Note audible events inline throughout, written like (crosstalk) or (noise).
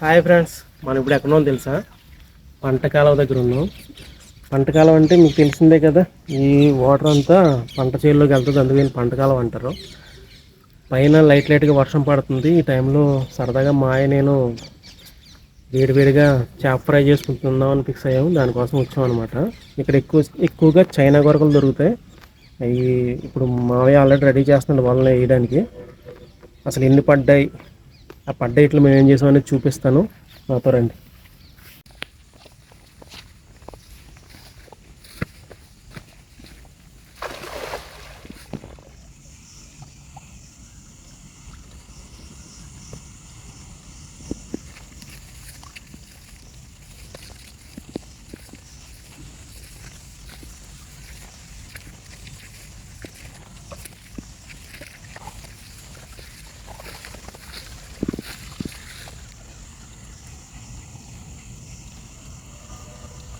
Hi friends మనం ఇప్పుడు ఎక్కడ తెలుసా? పంటకాలం దగ్గర ఉన్నాం. పంట అంటే మీకు తెలిసిందే కదా ఈ వాటర్ అంతా పంట చేనులోకి వెళ్తుంది అందుకని పంట అంటారు. పైన లైట్ లైట్గా వర్షం పడుతుంది ఈ టైంలో సరదాగా మా ఆయన నేను వేడివేడిగా చేప ఫ్రై చేసుకుంటున్నాం అని ఫిక్స్ అయ్యాము దానికోసం వచ్చాం అనమాట ఇక్కడ ఎక్కువ ఎక్కువగా చైనా గొరకలు దొరుకుతాయి. అవి ఇప్పుడు మావయ్య ఆల్రెడీ రెడీ చేస్తున్నాడు వాళ్ళని వేయడానికి. అసలు ఎన్ని పడ్డాయి ఆ పడ్డ ఇట్లా మేము ఏం చేసామనేది చూపిస్తాను. నాతో రండి.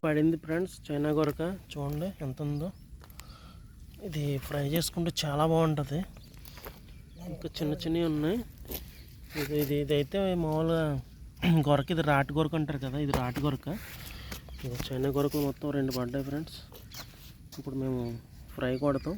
పడింది ఫ్రెండ్స్. చైనా గొరక చూడండి ఎంత ఉందో ఇది ఫ్రై చేసుకుంటే చాలా బాగుంటుంది. ఇంకా చిన్న చిన్నవి ఉన్నాయి. ఇది ఇది ఇదైతే మామూలుగా (clears throat) గొరక ఇది రాటి గొరక అంటారు కదా ఇది రాటి గొరక చైనా గొరకలు మొత్తం రెండు పడ్డాయి ఫ్రెండ్స్. ఇప్పుడు మేము ఫ్రై కొడతాం.